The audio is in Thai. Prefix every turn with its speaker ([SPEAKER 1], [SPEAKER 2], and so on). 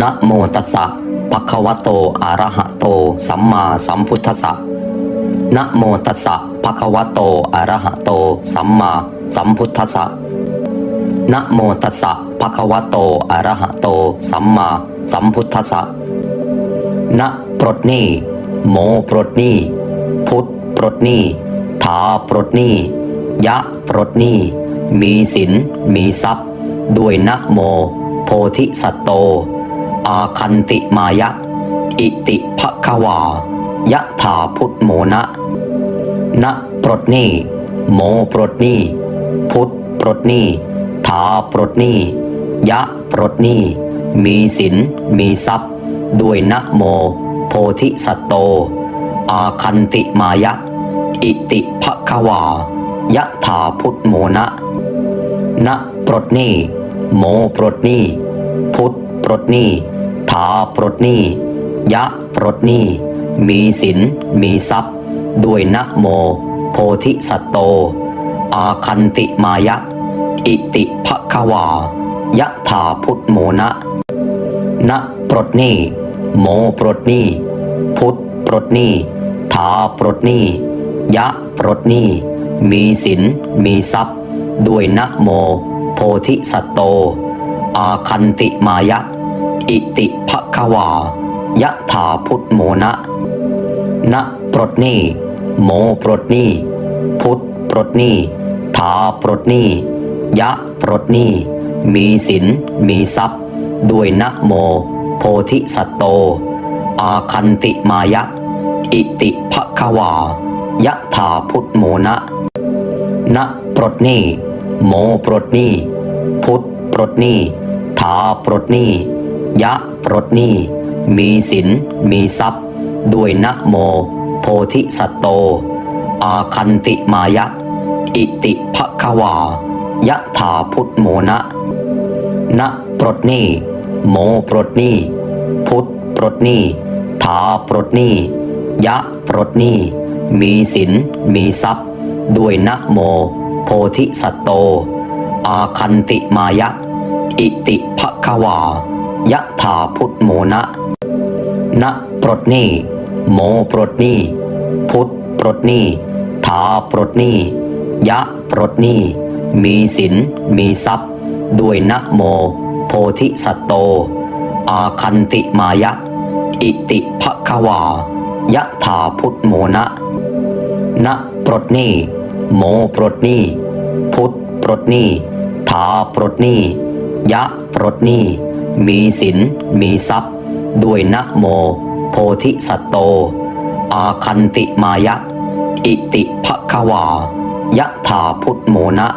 [SPEAKER 1] นะโมตัสสะภะคะวะโตอะระหะโต สัมมาสัมพุทธัสสะนะโมตัสสะภะคะวะโตอะระหะโต สัมมาสัมพุทธัสสะนะโมตัสสะภะคะวะโตอะระหะโต สัมมาสัมพุทธัสสะนะปลดนี้โมปลดนี้พุทธปลดนี้ถาปลดนี้ยะปลดนี้มีศีลมีทรัพย์ ด้วยนะโม โพธิสัตโต อาคันติมายะ อิติภควายะถาพุทธโมนะนะปลดนี้โมปลดนี้พุทธปลดนี้ถาปลดนี้ยะปลดนี้มีศีลมีทรัพย์ ด้วยนะโม โพธิสัตโต อาคันติมายะ อิติภควายะถาพุทธโมนะนะปลดนี้โมปลดนี้พุทธปลดนี้ถาปลดหนี้ ยะปลดหนี้ มีศีลมีทรัพย์ ด้วยนะโม โพธิสัตโต อาคันติมายะ อิติภควายะถาพุทธโมนะ นะปลดหนี้ โมปลดหนี้ พุทธปลดหนี้ถาปลดหนี้ ยะปลดหนี้ มีศีลมีทรัพย์ ด้วยนะโม โพธิสัตโต อาคันติมายะ อิติภควายะถาพุทธโมนะนะปลดนี้โมปลดนี้พุทธปลดนี้ถาปลดนี้ยะปลดนี้มีศีลมีทรัพย์ ด้วยนะโม โพธิสัตโต อาคันติมายะ อิติภควายะถาพุทธโมนะนะปลดนี้โมปลดนี้พุทธปลดนี้ถาปลดนี้ ยะปลดหนี้มีศีลมีทรัพย์ ด้วยนะโม โพธิสัตโต อาคันติมายะ อิติภควายะถาพุทธโมนะนะปลดหนี้โมปลดหนี้พุทธปลดหนี้ถาปลดหนี้ยะปลดหนี้มีศีลมีทรัพย์ ด้วยนะโม โพธิสัตโต อาคันติมายะ อิติภควา ยะถาพุทธโมนะนะปลดหนี้โมปลดหนี้พุทธปลดหนี้ถาปลดหนี้ยะปลดหนี้มีศีลมีทรัพย์ ด้วยนะโม โพธิสัตโต อาคันติมายะ อิติภควายะถาพุทธโมนะนะปลดหนี้โมปลดหนี้พุทธปลดหนี้ถาปลดหนี้ยะปลดหนี้ มีศีลมีทรัพย์ ด้วยนะโม โพธิสัตโต อาคันติมายะ อิติภควายะถาพุทธโมนะ